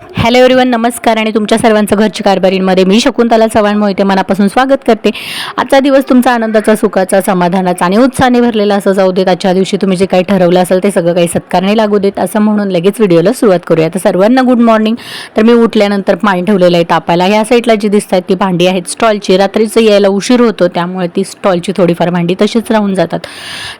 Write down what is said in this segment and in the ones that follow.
Hello everyone नमस्कार आणि तुमच्या सर्वांचं घरच्या कारभारींमध्ये मी शकुंतला चव्हाण मोहिते मनापासून स्वागत करते. आजचा दिवस तुमचा आनंदाचा सुखाचा समाधानाचा आणि उत्साहाने भरलेला असं जाऊ देत. आजच्या दिवशी तुम्ही जे काही ठरवलं असेल ते सगळं काही सत्कारने लागू देत. असं म्हणून लगेच व्हिडिओला सुरुवात करूया. तर सर्वांना गुड मॉर्निंग तर मी उठल्यानंतर पाणी ठेवलेलं आहे तापायला. ह्या साईडला जी दिसत आहेत ती भांडी आहेत स्टॉलची. रात्रीचं यायला उशीर होतो त्यामुळे ती स्टॉलची थोडीफार भांडी तशीच राहून जातात.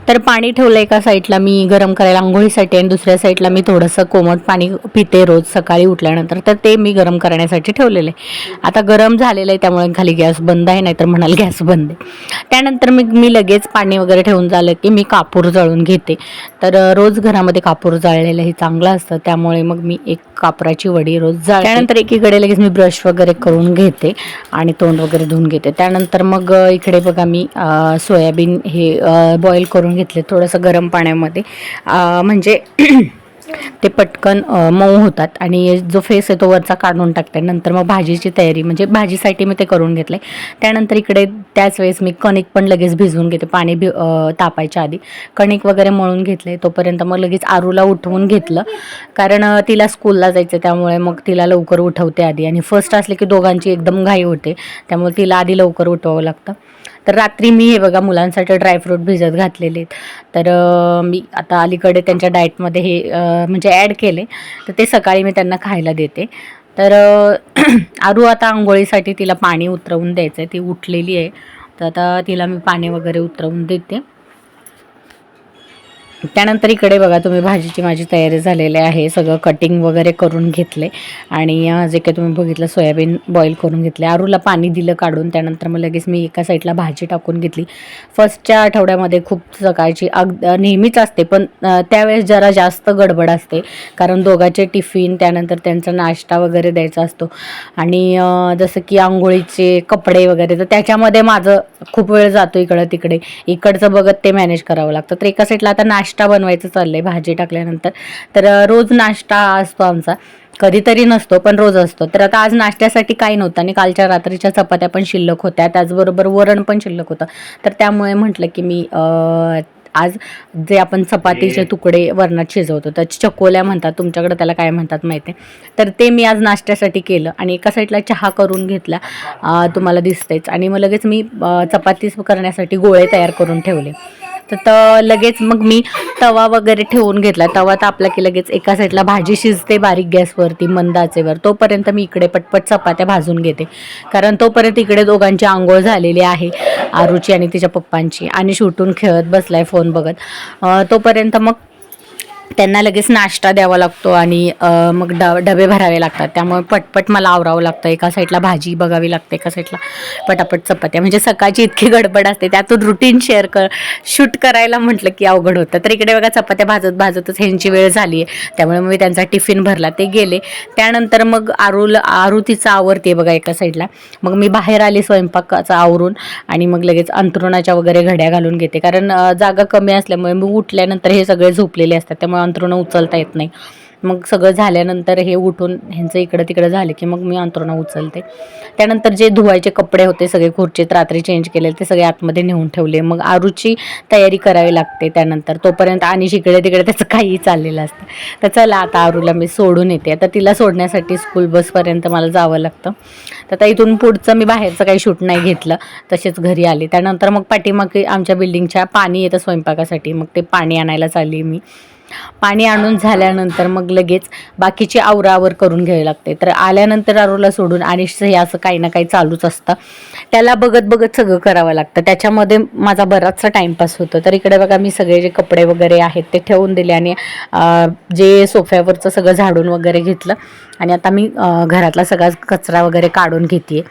तर पाणी ठेवलं एका साईडला मी गरम करायला आंघोळीसाठी आणि दुसऱ्या साईडला मी थोडंसं कोमट पाणी पिते रोज सकाळी उठल्यानंतर तर ते मी गरम करण्यासाठी ठेवलेलं. आहे आता गरम झालेलं आहे त्यामुळे खाली गॅस बंद आहे नाहीतर म्हणाल गॅस बंद आहे. त्यानंतर मी मी लगेच पाणी वगैरे ठेवून झालं की मी कापूर जळून घेते. तर रोज घरामध्ये कापूर जाळलेलं हे चांगलं असतं त्यामुळे मग मी एक कापराची वडी रोज जाळ त्यानंतर एकीकडे लगेच मी ब्रश वगैरे करून घेते आणि तोंड वगैरे धुवून घेते. त्यानंतर मग इकडे बघा मी सोयाबीन हे बॉईल करून घेतले थोडंसं गरम पाण्यामध्ये. म्हणजे ते पटकन मऊ होतात आणि जो फेस आहे तो वरचा काढून टाकते. नंतर मग भाजीची तयारी म्हणजे भाजीसाठी मी ते करून घेतलं आहे त्यानंतर इकडे त्याच वेळेस मी कणिक पण लगेच भिजवून घेते पाणी भि तापायच्या आधी. कणिक वगैरे मळून घेतले तोपर्यंत मग लगेच आरूला उठवून घेतलं. कारण तिला स्कूलला जायचं त्यामुळे मग तिला लवकर उठवते आधी. आणि फर्स्ट असले की दोघांची एकदम घाई होते त्यामुळे तिला आधी लवकर उठवावं लागतं. तर रात्री मी हे बघा मुलांसाठी ड्रायफ्रूट भिजत घातलेले आहेत. तर मी आता अलीकडे त्यांच्या डाएटमध्ये हे म्हणजे ॲड केले. तर ते सकाळी मी त्यांना खायला देते. तर आरू आता आंघोळीसाठी तिला पाणी उतरवून द्यायचं आहे ती उठलेली आहे. तर आता तिला मी पाणी वगैरे उतरवून देते. त्यानंतर इकडे बघा तुम्ही भाजीची माझी तयारी झालेली आहे. सगळं कटिंग वगैरे करून घेतले. आणि जे काही तुम्ही बघितलं सोयाबीन बॉईल करून घेतले. आरूला पाणी दिलं काढून त्यानंतर मग लगेच मी एका साईडला भाजी टाकून घेतली. फर्स्टच्या आठवड्यामध्ये खूप सकाळची अग नेहमीच असते पण त्यावेळेस जरा जास्त गडबड असते. कारण दोघांचे टिफिन त्यानंतर त्यांचा नाश्ता वगैरे द्यायचा असतो. आणि जसं की आंघोळीचे कपडे वगैरे तर त्याच्यामध्ये माझं खूप वेळ जातो इकडं तिकडे इकडचं बघत ते मॅनेज करावं लागतं. तर एका साईडला आता नाश्ता बनवायचं चाललंय भाजी टाकल्यानंतर. तर रोज नाश्ता असतो आमचा. कधीतरी नसतो पण रोज असतो. तर आता आज नाश्त्यासाठी काही नव्हतं आणि कालच्या रात्रीच्या चपात्या पण शिल्लक होत्या. त्याचबरोबर वरण पण शिल्लक होतं. तर त्यामुळे म्हटलं की मी आज जे आपण चपातीचे तुकडे वरणात शिजवतो. तर चकोल्या म्हणतात तुमच्याकडे त्याला काय म्हणतात माहिती आहे तर ते मी आज नाश्त्यासाठी केलं आणि एका साईडला चहा करून घेतला तुम्हाला दिसतेच आणि मग लगेच मी चपाती करण्यासाठी गोळे तयार करून ठेवले. तर लगेच मग मी तवा वगैरे ठेवून घेतला. तवा तापला की लगेच एका साईडला भाजी शिजते बारीक गॅसवरती मंद आचेवर तोपर्यंत मी इकडे पटपट चपात्या भाजून घेते. कारण तोपर्यंत इकडे दोघांची आंघोळ झालेली आहे आरूची आणि तिच्या पप्पांची. आणि शूटून खेळत बसलाय फोन बघत. तोपर्यंत मग त्यांना लगेच नाश्ता द्यावा लागतो आणि मग ड डबे भरावे लागतात. त्यामुळे पटपट मला आवरावं लागतं. एका साईडला भाजी बघावी लागते एका साईडला पटापट चपात्या. म्हणजे सकाळची इतकी गडबड असते त्यातून रुटीन शेअर कर शूट करायला म्हटलं की अवघड होतं. तर इकडे बघा चपात्या भाजत भाजतच ह्यांची वेळ झाली आहे त्यामुळे मग मी त्यांचा टिफिन भरला ते गेले. त्यानंतर मग आरूल आरू तिचं आवरते बघा एका साईडला. मग मी बाहेर आले स्वयंपाकाचं आवरून आणि मग लगेच अंथरुणाच्या वगैरे घड्या घालून घेते. कारण जागा कमी असल्यामुळे मग उठल्यानंतर हे सगळे झोपलेले असतात. त्यामुळे अंथरुणं उचलता येत नाही. मग सगळं झाल्यानंतर हे उठून ह्यांचं इकडं तिकडं झालं की मग मी अंथरुणं उचलते. त्यानंतर जे धुवायचे कपडे होते सगळे खुर्चीत रात्री चेंज केले ते सगळे आतमध्ये नेऊन ठेवले. मग आरूची तयारी करावी लागते त्यानंतर. तोपर्यंत आणि जिकडे तिकडे त्याचं काही चाललेलं असतं. तर चला आता आरूला मी सोडून येते. आता तिला सोडण्यासाठी स्कूल बसपर्यंत मला जावं लागतं. तर आता इथून पुढचं मी बाहेरचं काही शूट नाही घेतलं. तसेच घरी आले. त्यानंतर मग पाठीमागे आमच्या बिल्डिंगच्या पाणी येतं स्वयंपाकासाठी. मग ते पाणी आणायला चालली मी. पाणी आणून झाल्यानंतर मग लगेच बाकीची आवरावर करून घ्यावी लागते. तर आल्यानंतर आरूला सोडून आणि हे असं काही ना काही चालूच असतं. त्याला बघत बघत सगळं करावं लागतं. त्याच्यामध्ये माझा बराचसा टाईमपास होतो. तर इकडे बघा मी सगळे जे कपडे वगैरे आहेत ते ठेवून दिले आणि जे सोफ्यावरचं सगळं झाडून वगैरे घेतलं. आणि आता मी घरातला सगळा कचरा वगैरे काढून घेते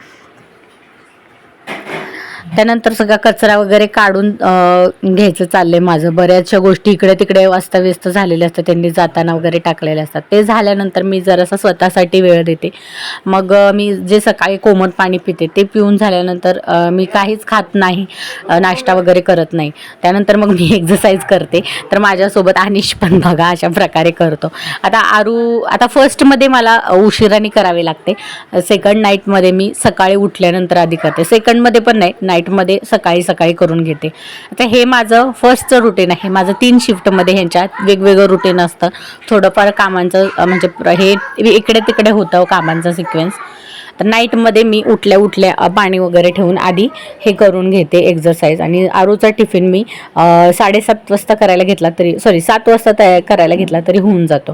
त्यानंतर सगळा कचरा वगैरे काढून घ्यायचं चाललंय माझं. बऱ्याचशा गोष्टी इकडे तिकडे वास्तव्यस्त झालेल्या असतात त्यांनी जाताना वगैरे टाकलेले असतात. ते झाल्यानंतर मी जरासा स्वतःसाठी वेळ देते. मग मी जे सकाळी कोमट पाणी पिते ते पिऊन झाल्यानंतर मी काहीच खात नाही नाश्ता वगैरे करत नाही. त्यानंतर मग मी एक्झरसाईज करते. तर माझ्यासोबत अनिश पण बघा अशा प्रकारे करतो. आता आरू आता फर्स्टमध्ये मला उशिराने करावे लागते. सेकंड नाईटमध्ये मी सकाळी उठल्यानंतर आधी करते. सेकंडमध्ये पण नाही नाईटमध्ये सकाळी सकाळी करून घेते. आता हे माझं फर्स्टचं रुटीन आहे. माझं तीन शिफ्टमध्ये ह्यांच्यात वेगवेगळं रुटीन असतं. थोडंफार कामांचं म्हणजे हे इकडे तिकडे होतं कामांचा सिक्वेन्स तर नाईटमध्ये मी उठल्या उठल्या पाणी वगैरे ठेवून आधी हे करून घेते एक्झरसाईज आणि आरोचा टिफिन मी साडेसात वाजता करायला घेतला तरी सॉरी सात वाजता तयार करायला घेतला तरी होऊन जातो.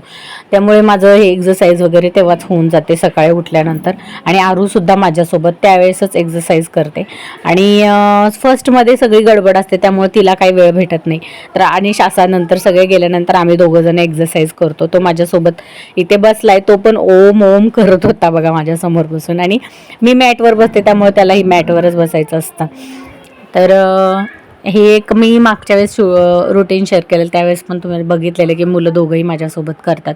त्यामुळे माझं हे एक्झरसाईज वगैरे तेव्हाच होऊन जाते सकाळी उठल्यानंतर. आणि आरूसुद्धा माझ्यासोबत त्यावेळेसच एक्झरसाईज करते. आणि फर्स्टमध्ये सगळी गडबड असते त्यामुळे तिला काही वेळ भेटत नाही. तर आणि शासानंतर सगळे गेल्यानंतर आम्ही दोघंजण एक्झरसाईज करतो. तो माझ्यासोबत इथे बसलाय तो पण ओम ओम करत होता बघा माझ्यासमोर बसून. आणि मी मॅटवर बसते त्यामुळे त्यालाही मॅटवरच बसायचं असतं. तर हे एक मी मागच्या वेळेस रुटीन शेअर केलेलं त्यावेळेस पण तुम्ही बघितलेलं की मुलं दोघंही माझ्यासोबत करतात.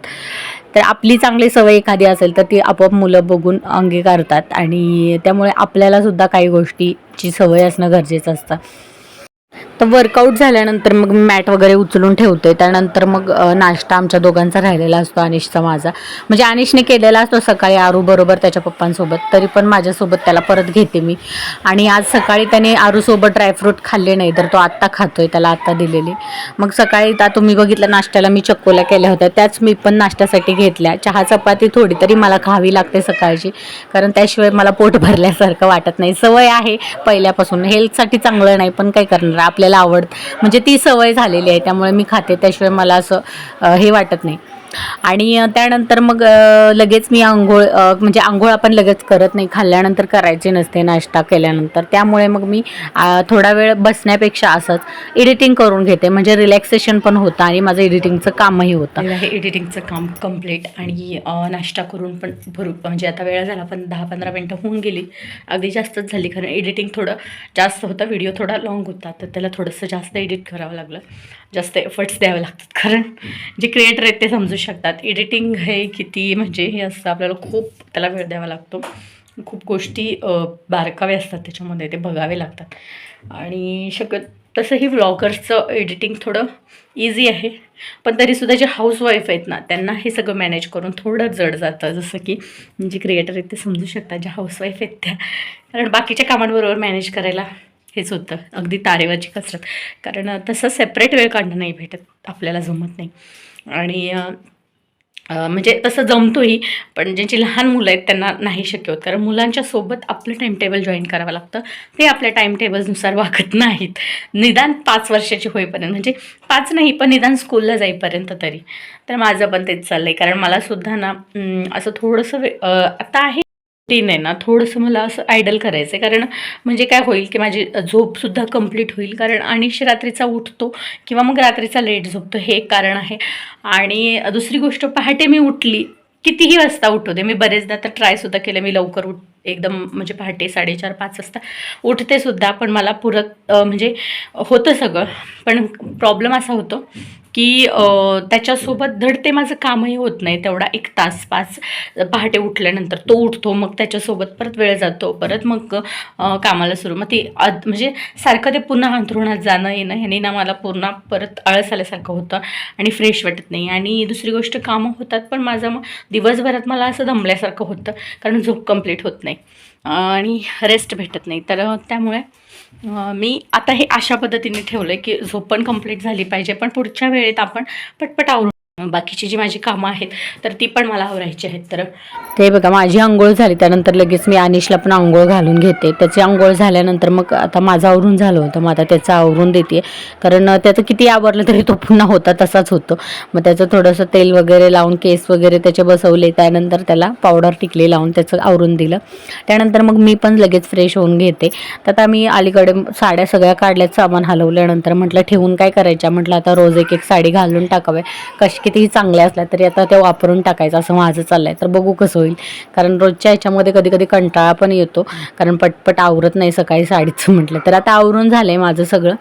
तर आपली चांगली सवय एखादी असेल तर ती आपोआप मुलं बघून अंगीकारतात. आणि त्यामुळे आपल्यालासुद्धा काही गोष्टीची सवय असणं गरजेचं असतं. तर वर्कआउट झाल्यानंतर मग मॅट वगैरे उचलून ठेवते. त्यानंतर मग नाश्ता आमच्या दोघांचा राहिलेला असतो अनिशचा माझा. म्हणजे अनिशने केलेला असतो सकाळी आरू बरोबर त्याच्या पप्पांसोबत. तरी पण माझ्यासोबत त्याला परत घेते मी. आणि आज सकाळी त्याने आरूसोबत ड्रायफ्रूट खाल्ले नाही तर तो आत्ता खातोय त्याला आत्ता दिलेली. मग सकाळी आता तुम्ही बघितलं नाश्त्याला मी चक्कोल्या केल्या होत्या. त्याच मी पण नाश्त्यासाठी घेतल्या. चहा चपाती थोडी तरी मला खावी लागते सकाळची कारण त्याशिवाय मला पोट भरल्यासारखं वाटत नाही. सवय आहे पहिल्यापासून. हेल्थसाठी चांगलं नाही पण काय करणार? आपल्याला आवड म्हणजे ती सवय झालेली आहे त्यामुळे मी खाते त्याशिवाय मला असं हे वाटत नाही. आणि त्यानंतर मग लगेच मी आंघोळ म्हणजे आंघोळ आपण लगेच करत नाही. खाल्ल्यानंतर करायची नसते नाश्ता केल्यानंतर. त्यामुळे मग मी थोडा वेळ बसण्यापेक्षा असंच एडिटिंग करून घेते. म्हणजे रिलॅक्सेशन पण होतं आणि माझं एडिटिंगचं कामही होतं. हे एडिटिंगचं काम कंप्लीट आणि नाश्ता करून पण भरू म्हणजे आता वेळ झाला पण दहा पंधरा मिनटं होऊन गेली. अगदी जास्तच झाली. कारण एडिटिंग थोडं जास्त होतं. व्हिडिओ थोडा लॉंग होता. तर त्याला थोडंसं जास्त एडिट करावं लागलं. जास्त एफर्ट्स द्यावे लागतात. कारण जे क्रिएटर आहेत ते समजू शकतात. एडिटिंग हे किती म्हणजे हे असतं आपल्याला खूप त्याला वेळ द्यावा लागतो. खूप गोष्टी बारकावे असतात त्याच्यामध्ये ते बघावे लागतात. आणि शक्य तसंही व्लॉगर्सचं एडिटिंग थोडं इझी आहे. पण तरीसुद्धा जे हाऊसवाईफ आहेत ना त्यांना हे सगळं मॅनेज करून थोडं जड जातं. जसं की जे क्रिएटर आहेत ते समजू शकतात ज्या हाऊसवाईफ आहेत त्या. कारण बाकीच्या कामांबरोबर मॅनेज करायला हेच होतं. अगदी तारेवरची कसरत. कारण तसं सेपरेट वेळ काढणं नाही भेटत आपल्याला जमत नाही. आणि म्हणजे तसं जमतोही पण ज्यांची लहान मुलं आहेत त्यांना नाही शक्य होत. कारण मुलांच्या सोबत आपलं टाईम टेबल जॉईन करावं लागतं. ते आपल्या टाईमटेबलनुसार वागत नाहीत. निदान पाच वर्षाची होईपर्यंत. म्हणजे पाच नाही पण निदान स्कूलला जाईपर्यंत तरी. तर माझं पण तेच चाललं आहे कारण मला सुद्धा ना असं थोडंसं वे- आता आहे टीन आहे ना थोडंसं मला असं आयडल करायचं आहे कारण म्हणजे काय होईल की माझी झोपसुद्धा कंप्लीट होईल. कारण अनिश रात्रीचा उठतो किंवा मग रात्रीचा लेट झोपतो हे एक कारण आहे. आणि दुसरी गोष्ट पहाटे मी उठली कितीही वाजता उठू दे. मी बरेचदा तर ट्रायसुद्धा केलं. मी लवकर उठ एकदम म्हणजे पहाटे साडेचार पाच वाजता उठते सुद्धा. पण मला पुरत म्हणजे होतं सगळं. पण प्रॉब्लेम असा होतो की त्याच्यासोबत धड ते माझं कामही होत नाही तेवढा एक तास पाच पहाटे उठल्यानंतर तो उठतो मग त्याच्यासोबत परत वेळ जातो परत मग कामाला सुरू. मग ते म्हणजे सारखं ते पुन्हा अंथरुणात जाणं येणं ह्याने ना मला पूर्ण परत आळस आल्यासारखं होतं आणि फ्रेश वाटत नाही. आणि दुसरी गोष्ट कामं होतात पण माझं मग दिवसभरात मला असं दमल्यासारखं होतं कारण झोप कंप्लीट होत नाही. आणि रेस्ट भेटत नाही. तर त्यामुळे मी आता हे अशा पद्धतीने ठेवलं आहे की झोप पण कंप्लीट झाली पाहिजे पण पुढच्या वेळेत आपण पटपट आवरून बाकीची जी माझी कामं आहेत तर ती पण मला आवरायची आहेत तर. ते बघा माझी आंघोळ झाली त्यानंतर लगेच मी अनिशला पण आंघोळ घालून घेते. त्याची आंघोळ झाल्यानंतर मग आता माझं आवरून झालं होतं मग आता त्याचं आवरून देते. कारण त्याचं किती आवरलं तरी तो पुन्हा होता तसाच होतो. मग त्याचं थोडंसं तेल वगैरे लावून केस वगैरे त्याचे बसवले त्यानंतर त्याला पावडर टिकली लावून त्याचं आवरून दिलं. त्यानंतर मग मी पण लगेच फ्रेश होऊन घेते. तर आता मी अलीकडे साड्या सगळ्या काढल्यात सामान हलवल्यानंतर म्हटलं ठेवून काय करायच्या? म्हटलं आता रोज एक एक साडी घालून टाकावे. कशी कितीही चांगल्या असल्या तरी आता त्या वापरून टाकायचं असं माझं चाललं आहे तर बघू कसं होईल. कारण रोजच्या ह्याच्यामध्ये कधी कधी कंटाळा पण येतो. कारण पटपट आवरत नाही सकाळी साडीचं म्हटलं तर. आता आवरून झालं आहे माझं सगळं.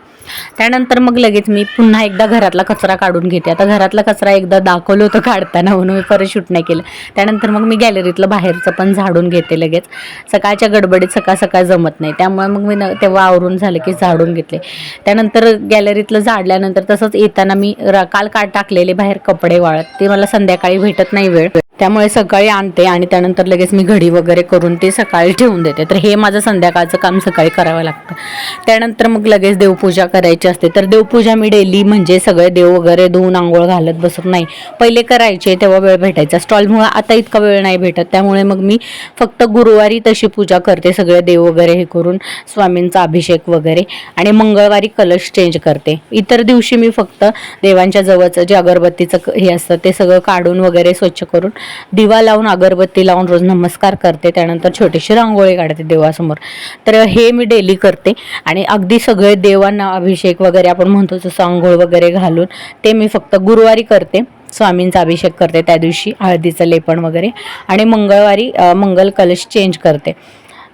त्यानंतर मग लगेच मी पुन्हा एकदा घरातला कचरा काढून घेते. आता घरातला कचरा एकदा दाखवलं होतं काढताना म्हणून मी परत शूट नाही केलं. त्यानंतर मग मी गॅलरीतलं बाहेरचं पण झाडून घेते लगेच. सकाळच्या गडबडीत सकाळ सकाळ जमत नाही. त्यामुळे मग मी न तेव्हा आवरून झालं की झाडून घेतले. त्यानंतर गॅलरीतलं झाडल्यानंतर तसंच येताना मी काल काढ टाकलेले बाहेर कपडे वाळत. ते मला संध्याकाळी भेटत नाही वेळ. त्यामुळे सकाळी आणते आणि त्यानंतर लगेच मी घडी वगैरे करून ते सकाळी ठेवून देते. तर हे माझं संध्याकाळचं काम सकाळी करावं लागतं. त्यानंतर मग लगेच देवपूजा करायची असते. तर देवपूजा मी डेली म्हणजे सगळे देव वगैरे धुवून आंघोळ घालत बसत नाही. पहिले करायचे तेव्हा वेळ भेटायचा. स्टॉलमुळं आता इतका वेळ नाही भेटत. त्यामुळे मग मी फक्त गुरुवारी तशी पूजा करते. सगळे देव वगैरे हे करून स्वामींचा अभिषेक वगैरे. आणि मंगळवारी कलश चेंज करते. इतर दिवशी मी फक्त देवांच्या जवळचं जे अगरबत्तीचं क- हे असतं ते सगळं काढून वगैरे स्वच्छ करून दिवा लावून अगरबत्ती लावून रोज नमस्कार करते. त्यानंतर छोटीशी रांगोळी काढते देवासमोर. तर हे मी डेली करते. आणि अगदी सगळे देवांना अभिषेक वगैरे आपण म्हणतो तसं आंघोळ वगैरे घालून ते मी फक्त गुरुवारी करते. स्वामींचा अभिषेक करते त्या दिवशी हळदीचं लेपण वगैरे. आणि मंगळवारी मंगल कलश चेंज करते.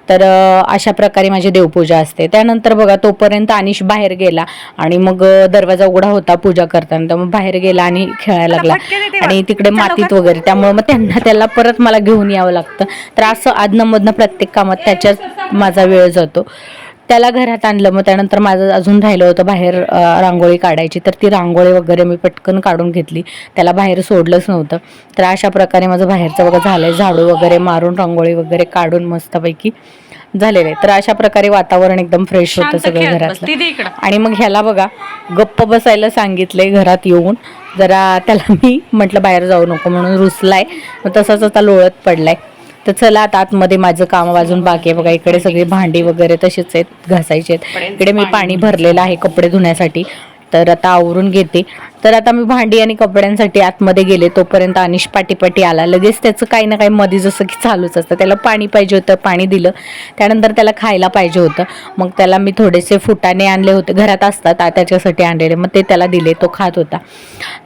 तर अशा प्रकारे माझी देवपूजा असते. त्यानंतर बघा तोपर्यंत अनिश बाहेर गेला आणि मग दरवाजा उघडा होता पूजा करताना. तर मग बाहेर गेला आणि खेळायला लागला. आणि तिकडे मातीत वगैरे त्यामुळे मग त्यांना त्याला परत मला घेऊन यावं लागतं. तर असं आदनमधनं प्रत्येक कामात त्याच्यात माझा वेळ जातो. त्याला घरात आणलं मग त्यानंतर माझं अजून राहिलं होतं बाहेर रांगोळी काढायची. तर ती रांगोळी वगैरे मी पटकन काढून घेतली. त्याला बाहेर सोडलंच नव्हतं. तर अशा प्रकारे माझं बाहेरचं बघा झालंय झाडू वगैरे मारून रांगोळी वगैरे काढून मस्तपैकी. झालेलं आहे तर अशा प्रकारे वातावरण एकदम फ्रेश होतं सगळं घरातलं. आणि मग ह्याला बघा गप्प बसायला सांगितलंय घरात येऊन. जरा त्याला मी म्हटलं बाहेर जाऊ नको म्हणून रुसलाय. तसाच आता लोळत पडलाय. तर चला आता आतमध्ये माझं काम वाजून बाकी आहे. बघा इकडे सगळी भांडी वगैरे तशीच आहेत घासायची आहेत. इकडे मी पाणी भरलेलं आहे कपडे धुण्यासाठी. तर आता आवरून घेते. तर आता मी भांडी आणि कपड्यांसाठी आतमध्ये गेले तोपर्यंत अनिश पाटीपाटी आला. लगेच त्याचं काही ना काही मध्ये जसं की चालूच असतं. त्याला पाणी पाहिजे होतं पाणी दिलं. त्यानंतर त्याला खायला पाहिजे होतं. मग त्याला मी थोडेसे फुटाणे आणले होते. घरात असतात त्याच्यासाठी आणलेले. मग ते त्याला दिले तो खात होता.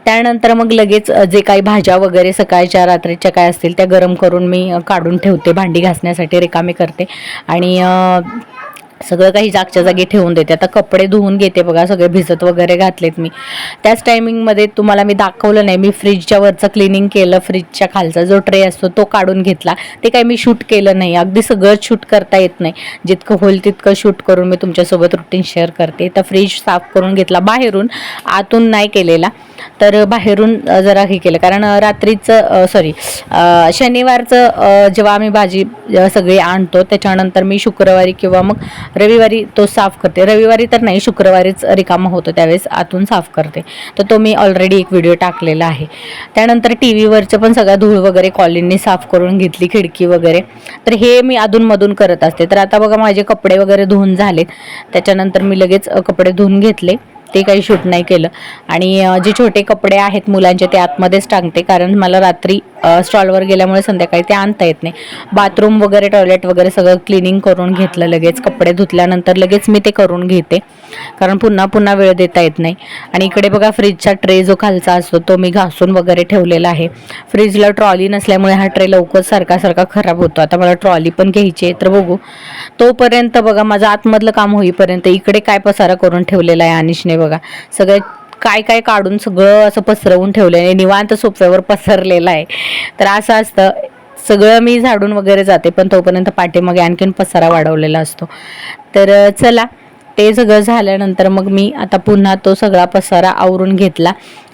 त्यानंतर मग लगेच जे काही भाज्या वगैरे सकाळच्या रात्रीच्या काय असतील त्या गरम करून मी काढून ठेवते. भांडी घासण्यासाठी रिकामी करते. आणि सगळं काही जागच्या जागी ठेवून देते. आता कपडे धुवून घेते बघा सगळे भिजत वगैरे घातलेत मी. त्याच टायमिंगमध्ये तुम्हाला मी दाखवलं नाही. मी फ्रीजच्या वरचं क्लिनिंग केलं फ्रीजच्या खालचा जो ट्रे असतो तो काढून घेतला. ते काही मी शूट केलं नाही. अगदी सगळं शूट करता येत नाही. जितकं होईल तितकं शूट करून मी तुमच्यासोबत रुटीन शेअर करते. तर फ्रीज साफ करून घेतला. बाहेरून आतून नाही केलेला. तर बाहेरून जरा हे केलं. कारण रात्रीचं सॉरी शनिवारचं जेव्हा आम्ही भाजी सगळी आणतो त्याच्यानंतर मी शुक्रवारी किंवा मग रविवारी तो साफ करते. रविवारी तर नाही शुक्रवारीच रिकामा होतो त्यावेळेस आतून साफ करते. तर तो मी ऑलरेडी एक व्हिडिओ टाकलेला आहे. त्यानंतर टी व्हीवरचं पण सगळा धूळ वगैरे कॉलिननी साफ करून घेतली खिडकी वगैरे. तर हे मी अधूनमधून करत असते. तर आता बघा माझे कपडे वगैरे धुवून झालेत. त्याच्यानंतर मी लगेच कपडे धुवून घेतले. ते काही शूट नाही केलं. आणि जे छोटे कपडे आहेत मुलांचे ते आतमध्येच टांगते. कारण मला रात्री स्टॉलवर गेल्यामुळे संध्याकाळी ते आणता येत नाही. बाथरूम वगैरे टॉयलेट वगैरे सगळं क्लिनिंग करून घेतलं लगेच. कपडे धुतल्यानंतर लगेच मी ते करून घेते. कारण पुन्हा पुन्हा वेळ देता येत नाही. आणि इकडे बघा फ्रीजचा ट्रे जो खालचा असतो तो मी घासून वगैरे ठेवलेला आहे. फ्रीजला ट्रॉली नसल्यामुळे हा ट्रे लवकर सारखा सारखा खराब होतो. आता मला ट्रॉली पण घ्यायची आहे तर बघू. तोपर्यंत बघा माझं आतमधलं काम होईपर्यंत इकडे काय पसारा करून ठेवलेला आहे अनिशने बघा. सगळं काय काय काढून सगळं असं पसरवून ठेवलं आहे निवांत सोफ्यावर पसरलेलं आहे. तर असं असतं सगळं मी झाडून वगैरे जाते पण तोपर्यंत पाठीमागे आणखीन पसारा वाढवलेला असतो. तर चला ते सगळं झाल्यानंतर मग मी आता पुन्हा तो सगळा पसारा आवरून घेतला.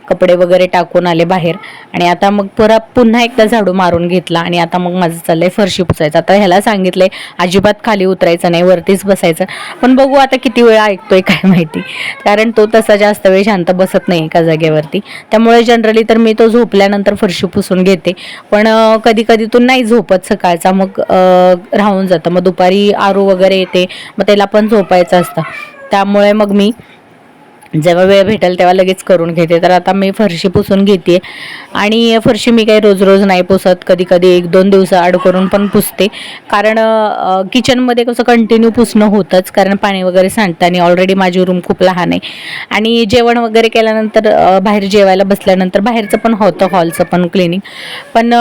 कपडे वगैरे टाकून आले बाहेर. आणि आता मग परत पुन्हा एकदा झाडू मारून घेतला. आणि आता मग माझं चाललंय फरशी पुसायचं. आता ह्याला सांगितलंय अजिबात खाली उतरायचं नाही वरतीच बसायचं. पण बघू आता किती वेळा ऐकतोय काय माहिती. कारण तो तसा जास्त वेळ शांत बसत नाही एका जागेवरती. त्यामुळे जनरली तर मी तो झोपल्यानंतर फरशी पुसून घेते. पण कधी कधी तो नाही झोपत सकाळचा. मग राहून जातं. मग दुपारी आरू वगैरे येते. मग त्याला पण झोपायचं असतं. त्यामुळे मग मी जेव्हा वेळ भेटेल तेव्हा लगेच करून घेते. तर आता मी फरशी पुसून घेते. आणि फरशी मी काही रोज रोज नाही पुसत. कधी कधी एक दोन दिवस आड करून पण पुसते. कारण किचनमध्ये कसं कंटिन्यू पुसणं होतंच. कारण पाणी वगैरे सांडताना आणि ऑलरेडी माझी रूम खूप लहान आहे. आणि जेवण वगैरे केल्यानंतर बाहेर जेवायला बसल्यानंतर बाहेरचं पण होतं हॉलचं पण क्लिनिंग पण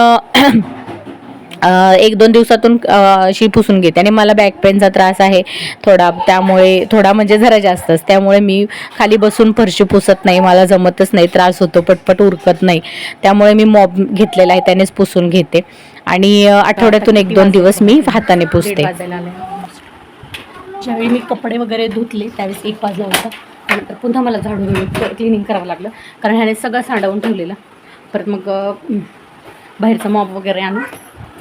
एक दोन दिवसातून अशी पुसून घेते. आणि मला बॅक पेनचा त्रास आहे थोडा. त्यामुळे थोडा म्हणजे जरा जास्तच त्यामुळे मी खाली बसून फरशी पुसत नाही. मला जमतच नाही. त्रास होतो. पटपट उरकत नाही. त्यामुळे मी मॉब घेतलेला आहे. त्यानेच पुसून घेते. आणि आठवड्यातून एक दोन दिवस मी हाताने पुसते. ज्यावेळी मी कपडे वगैरे धुतले त्यावेळेस एक वाजला होता. त्यानंतर पुन्हा मला झाडू क्लिनिंग करावं लागलं. कारण ह्याने सगळं सांडवून ठेवलेलं. परत मग बाहेरचा बाहेरचं मॉप वगैरे आणून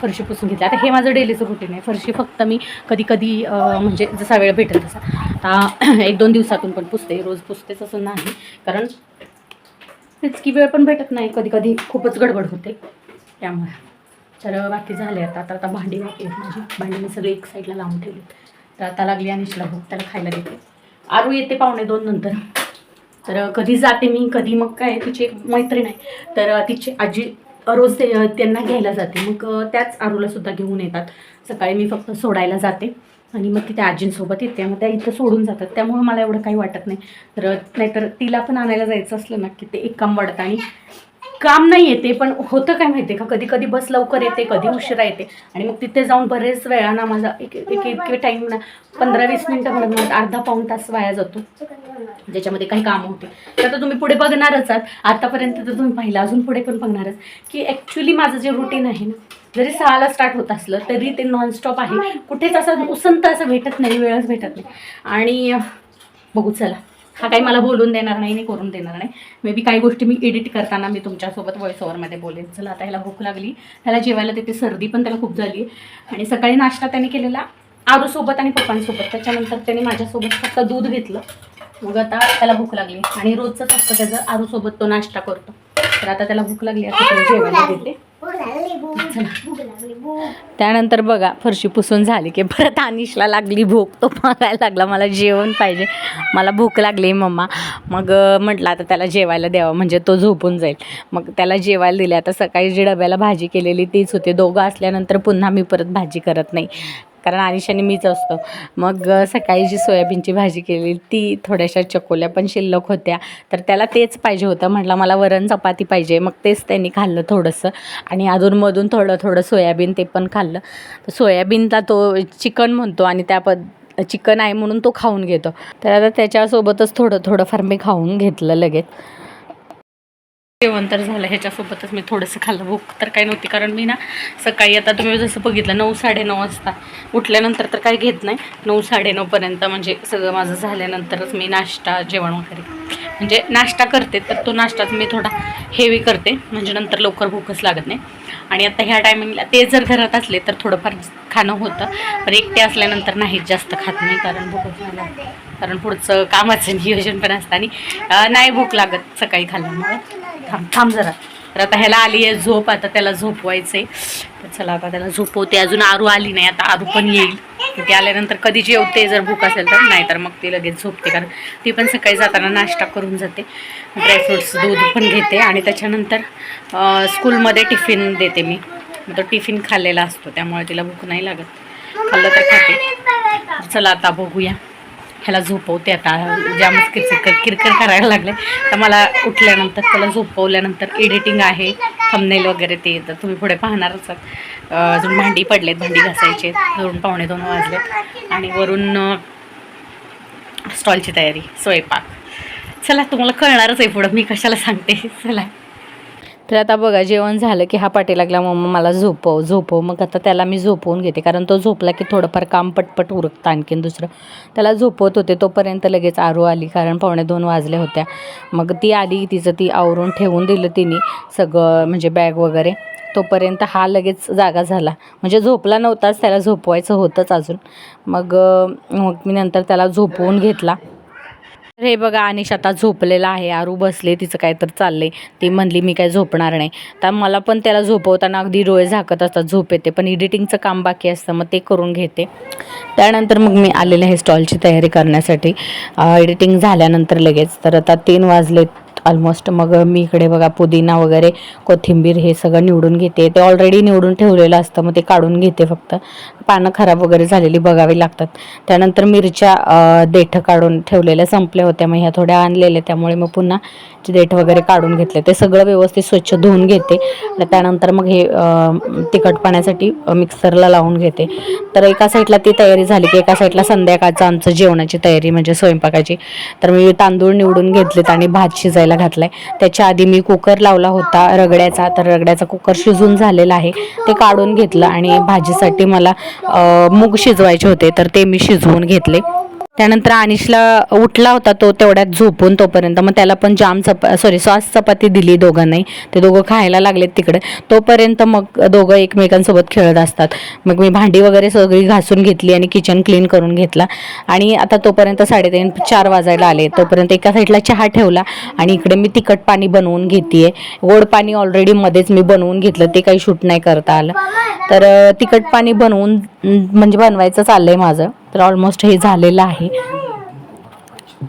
फरशी पुसून घेतली. आता हे माझं डेलीचं रुटीन आहे. फरशी फक्त मी कधी कधी म्हणजे जसा वेळ भेटेल तसा. आता एक दोन दिवसातून पण पुसते. रोज पुसतेच असं नाही. कारण तितकी वेळ पण भेटत नाही. कधी कधी खूपच गडबड होते. त्यामुळे. तर बाकी झाले आता. आता आता भांडी माझी. भांडी मी सगळी एक साईडला लावून ठेवली तर आता लागली अनिशला भूक. त्याला खायला देते. आरू येते पावणे दोन नंतर. तर कधी जाते मी कधी मग काय तिची एक मैत्रीण आहे. तर तिची आजी रोज ते त्यांना घ्यायला जाते. मग त्याच आरूला सुद्धा घेऊन येतात. सकाळी मी फक्त सोडायला जाते. आणि मग ती त्या आजींसोबत येते. मग त्या इथं सोडून जातात. त्यामुळे मला एवढं काही वाटत नाही. तर नाहीतर तिला पण आणायला जायचं असलं ना की ते एक काम वाढतं आणि काम नाही येते पण होतं काय माहिती आहे का? कधी कधी बस लवकर येते कधी उशिरा येते. आणि मग तिथे जाऊन बरेच वेळा ना माझा एक एक इतके टाईम ना पंधरा वीस मिनटं म्हणत म्हणत अर्धा पाऊण तास वाया जातो. ज्याच्यामध्ये काही कामं होते. तर आता तुम्ही पुढे बघणारच आहात. आतापर्यंत तर तुम्ही पाहिलं अजून पुढे पण बघणारच. की ॲक्च्युली माझं जे रुटीन आहे ना जरी सहाला स्टार्ट होत असलं तरी ते नॉनस्टॉप आहे. कुठेच असं उसंत असं भेटत नाही वेळच भेटत नाही. आणि बघू चला. हा काही मला बोलून देणार नाही नाही करून देणार नाही. मे बी काही गोष्टी मी एडिट करताना मी तुमच्यासोबत व्हॉइस ओव्हरमध्ये बोलेन. चला आता ह्याला भूक लागली. ह्याला जेवायला देते. सर्दी पण त्याला खूप झाली. आणि सकाळी नाश्ता त्याने केलेला आरूसोबत आणि पप्पांसोबत. त्याच्यानंतर त्याने माझ्यासोबत फक्त दूध घेतलं. मग आता त्याला भूक लागली आणि रोजच असतं त्याचं आरूसोबत तो नाश्ता करतो. तर आता त्याला भूक लागली आता जेवायला देते. त्यानंतर बघा फरशी पुसून झाली की परत अनिशला लागली भूक. तो मागायला लागला मला जेवण पाहिजे. मला भूक लागली मम्मा. मग म्हटलं आता त्याला जेवायला द्यावं म्हणजे तो झोपून जाईल. मग त्याला जेवायला दिले. आता सकाळी जी डब्याला भाजी केलेली तीच होती. दोघं असल्यानंतर पुन्हा मी परत भाजी करत नाही. कारण आनिशाने मीच असतो. मग सकाळी जी सोयाबीनची भाजी केली ती थोड्याशा चकोल्या पण शिल्लक होत्या. तर त्याला तेच पाहिजे होतं. म्हटलं मला वरण चपाती पाहिजे. मग तेच त्यांनी खाल्लं थोडंसं. आणि अधूनमधून थोडं थोडं सोयाबीन ते पण खाल्लं. तर सोयाबीनला तो चिकन म्हणतो आणि त्या पद चिकन आहे म्हणून तो खाऊन घेतो. तर आता त्याच्यासोबतच थोडं थोडंफार मी खाऊन घेतलं लगेच. जेवण तर झालं ह्याच्यासोबतच मी थोडंसं खाल्लं. भूक तर काही नव्हती कारण मी ना सकाळी आता तुम्ही जसं बघितलं नऊ साडेनऊ वाजता उठल्यानंतर तर काही घेत नाही. नऊ साडेनऊपर्यंत म्हणजे सगळं माझं झाल्यानंतरच मी नाश्ता जेवण वगैरे. म्हणजे नाश्ता करते तर तो नाश्ताच मी थोडा हेवी करते. म्हणजे नंतर लवकर भूकच लागत नाही. आणि आता ह्या टायमिंगला ते जर घरात असले तर थोडंफार खाणं होतं. पण एकटे असल्यानंतर नाहीच जास्त खात नाही कारण भूकच नाही कारण पुढचं कामाचं नियोजन पण असतं आणि नाही भूक लागत सकाळी खाल्ल्यामुळं. थांब थांब जरा. तर आता ह्याला आली आहे झोप आता त्याला झोपवायचं तर चला आता त्याला झोपवते. अजून आरू आली नाही आता आरू पण येईल. ती आल्यानंतर कधी जेवते जर भूक असेल तर. नाही तर मग ती लगेच झोपते कारण ती पण सकाळी जाताना नाश्ता करून जाते. ड्रायफ्रुट्स दूध पण घेते आणि त्याच्यानंतर स्कूलमध्ये टिफिन देते मी. मग तो टिफिन खाल्लेला असतो त्यामुळे तिला भूक नाही लागत. खाल्लं तर खाते. चला आता बघूया. ह्याला झोपवते आता. जामच किरकिर किरकिर करायला लागले. तर मला उठल्यानंतर त्याला झोपवल्यानंतर एडिटिंग आहे थंबनेल वगैरे ते. तर तुम्ही पुढे पाहणारच अजून भांडी पडलेत भांडी घासायचे दोन पावणे दोन वाजलेत. आणि वरून स्टॉलची तयारी स्वयंपाक. चला तुम्हाला कळणारच आहे पुढं. मी कशाला सांगते? चला. तर आता बघा जेवण झालं की हा पाठी लागला मम्मा मला झोपव झोपव. मग आता त्याला मी झोपवून घेते कारण तो झोपला की थोडंफार काम पटपट उरकतं आणखीन दुसरं. त्याला झोपवत होते तोपर्यंत लगेच आरू आली कारण पावणे दोन वाजल्या होत्या. मग ती आली तिचं ती आवरून ठेवून दिलं तिने सगळं म्हणजे बॅग वगैरे. तोपर्यंत हा लगेच जागा झाला. म्हणजे झोपला नव्हताच त्याला झोपवायचं होतंच अजून. मग मग मी नंतर त्याला झोपवून घेतला. हे बघा अनिश आता झोपलेला आहे. आरू बसले तिचं काय तर चाललंय. ती म्हणली मी काय झोपणार नाही. तर मला पण त्याला झोपवताना अगदी डोळे झाकत असतात झोप येते. पण एडिटिंगचं काम बाकी असतं मग ते करून घेते. त्यानंतर मग मी आलेले आहे स्टॉलची तयारी करण्यासाठी. एडिटिंग झाल्यानंतर लगेच. तर आता तीन वाजलेत. ऑलमोस्ट मग मी इकडे बघा पुदिना वगैरे कोथिंबीर हे सगळं निवडून घेते. ते ऑलरेडी निवडून ठेवलेलं असतं मग ते काढून घेते फक्त. पानं खराब वगैरे झालेली बघावी लागतात. त्यानंतर मिरच्या देठं काढून ठेवलेल्या संपल्या होत्या. मग ह्या थोड्या आणलेल्या त्यामुळे मग पुन्हा देठ वगैरे काढून घेतले. ते सगळं व्यवस्थित स्वच्छ धुवून घेते. आणि त्यानंतर मग हे तिखट पाण्यासाठी मिक्सरला लावून घेते. तर एका साईडला ती तयारी झाली की एका साईडला संध्याकाळचं आमचं जेवणाची तयारी म्हणजे स्वयंपाकाची. तर मी तांदूळ निवडून घेतलेत आणि भात शिजायला घातलाय. त्याच्या आधी मी कुकर लावला होता रगड्याचा. तर रगड्याचा कुकर शिजून झालेला आहे. ते काढून घेतलं आणि भाजीसाठी मला मूग शिजवायचे होते. तर ते मी शिजवून घेतले. त्यानंतर अनिशला उठला होता तो तेवढ्यात झोपून तोपर्यंत. मग त्याला पण जाम चपा सॉरी सॉस चपाती दिली दोघांनाही. ते दोघं खायला लागलेत तिकडे. तोपर्यंत मग दोघं एकमेकांसोबत खेळत असतात. मग मी भांडी वगैरे सगळी घासून घेतली आणि किचन क्लीन करून घेतला. आणि आता तोपर्यंत साडेतीन चार वाजायला आले. तोपर्यंत एका साईडला चहा ठेवला आणि इकडे मी तिखट पाणी बनवून घेते गोड पाणी ऑलरेडी मध्येच मी बनवून घेतलं. ते काही शूट नाही करता आलं. तर तिखट पाणी बनवून म्हणजे बनवायचं चाललंय माझं. तर ऑलमोस्ट हे झालेलं आहे.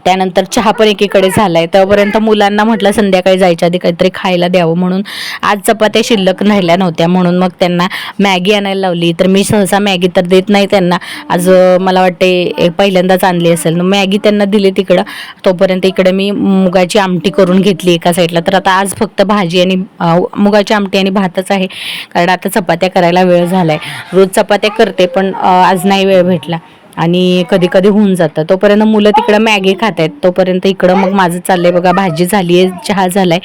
त्यानंतर चहा पण एकीकडे झाला आहे तोपर्यंत मुलांना म्हटलं संध्याकाळी जायच्या आधी काहीतरी खायला द्यावं म्हणून. आज चपात्या शिल्लक राहिल्या नव्हत्या. म्हणून मग त्यांना मॅगी आणायला लावली. तर मी सहसा मॅगी तर देत नाही त्यांना. आज मला वाटते पहिल्यांदाच आणली असेल. मॅगी त्यांना दिली तिकडं. तोपर्यंत इकडे मी मुगाची आमटी करून घेतली एका साईडला. तर आता आज फक्त भाजी आणि मुगाची आमटी आणि भातच आहे. कारण आता चपात्या करायला वेळ झालाय. रोज चपात्या करते पण आज नाही वेळ भेटला. आणि कधी कधी होऊन जातं. तोपर्यंत मुलं तिकडं मॅगी खात आहेत तोपर्यंत इकडं मग माझं चाललंय बघा भाजी झाली आहे चहा झालाय.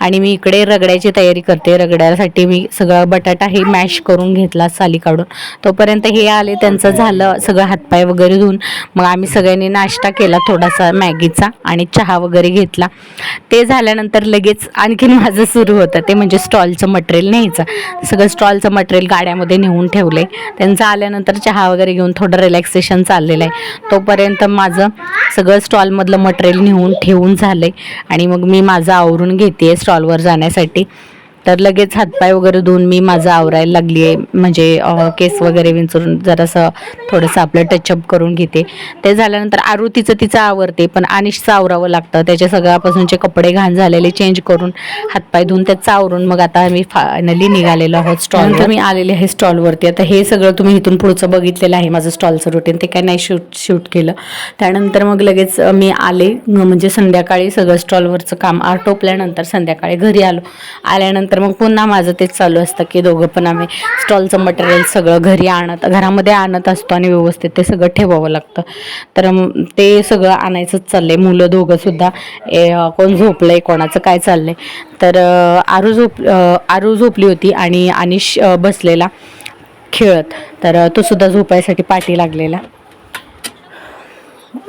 आणि मी इकडे रगड्याची तयारी करते. रगड्यासाठी मी सगळं बटाटा हे मॅश करून घेतला साली काढून. तोपर्यंत हे आले त्यांचं झालं सगळं हातपाय वगैरे धुवून. मग आम्ही सगळ्यांनी नाश्ता केला थोडासा मॅगीचा आणि चहा वगैरे घेतला. ते झाल्यानंतर लगेच आणखीन माझं सुरू होतं. ते म्हणजे स्टॉलचं मटेरियल न्यायचं. सगळं स्टॉलचं मटेरियल गाड्यामध्ये नेऊन ठेवले त्यांचं आल्यानंतर चहा वगैरे घेऊन थोडं रिलॅक्सेशन चाललेलं आहे. तोपर्यंत माझं सगळं स्टॉलमधलं मटेरियल नेऊन ठेवून झालं आहे आणि मग मी माझं आवरून घेते आहे स्टॉलवर जाण्यासाठी. तर लगेच हातपाय वगैरे धुवून मी माझं आवरायला लागली आहे. म्हणजे केस वगैरे विंचरून जरासं थोडंसं आपलं टचअप करून घेते. ते झाल्यानंतर आरू तिचं आवरते पण अनिशचं आवरावं लागतं. त्याच्या सगळ्यापासूनचे कपडे घाण झालेले चेंज करून हातपाय धुवून त्याचं आवरून मग आता मी फायनली निघालेलो आहोत स्टॉल मी आलेले आहे स्टॉलवरती आता हे सगळं तुम्ही इथून पुढचं बघितलेलं आहे माझं स्टॉलचं रुटीन ते काय नाही शूट शूट केलं. त्यानंतर मग लगेच मी आले. म्हणजे संध्याकाळी सगळं स्टॉलवरचं काम आटोपल्यानंतर संध्याकाळी घरी आलो. आल्यानंतर तर मग पुन्हा माझं तेच चालू असतं की दोघं पण आम्ही स्टॉलचं मटेरियल सगळं घरी आणत घरामध्ये आणत असतो आणि व्यवस्थित ते सगळं ठेवावं लागतं. तर ते सगळं आणायचंच चाललं आहे मुलं दोघंसुद्धा ए, कोण झोपलं आहे कोणाचं काय चाललं आहे तर आरू झोप आरू झोपली होती आणि अनिश बसलेला खेळत. तर तो सुद्धा झोपायसाठी पाठी लागलेला.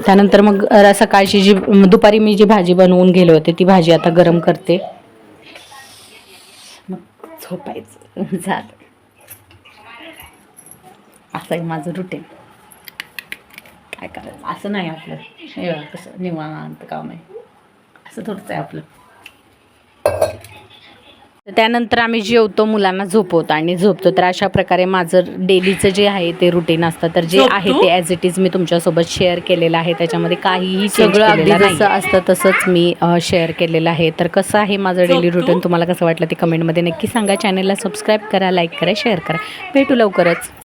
त्यानंतर मग सकाळची जी दुपारी मी जी भाजी बनवून गेले होते ती भाजी आता गरम करते. झोपायचं. झालं. असं आहे माझं रुटीन काय करायचं? असं नाही आपलं. हे कसं निवांत काम आहे. असं थोडंच आहे आपलं. तर त्यानंतर आम्ही जेवतो मुलांना झोपवतो आणि झोपतो. तर अशा प्रकारे माझं डेलीचं जे आहे ते रुटीन असतं. तर जे आहे ते ॲज इट इज मी तुमच्यासोबत शेअर केलेलं आहे. त्याच्यामध्ये काहीही सगळं अगदी जसं असतं तसंच मी शेअर केलेलं आहे. तर कसं आहे माझं डेली रुटीन तुम्हाला कसं वाटलं ते कमेंटमध्ये नक्की सांगा. चॅनलला सबस्क्राईब करा लाईक करा शेअर करा. भेटू लवकरच.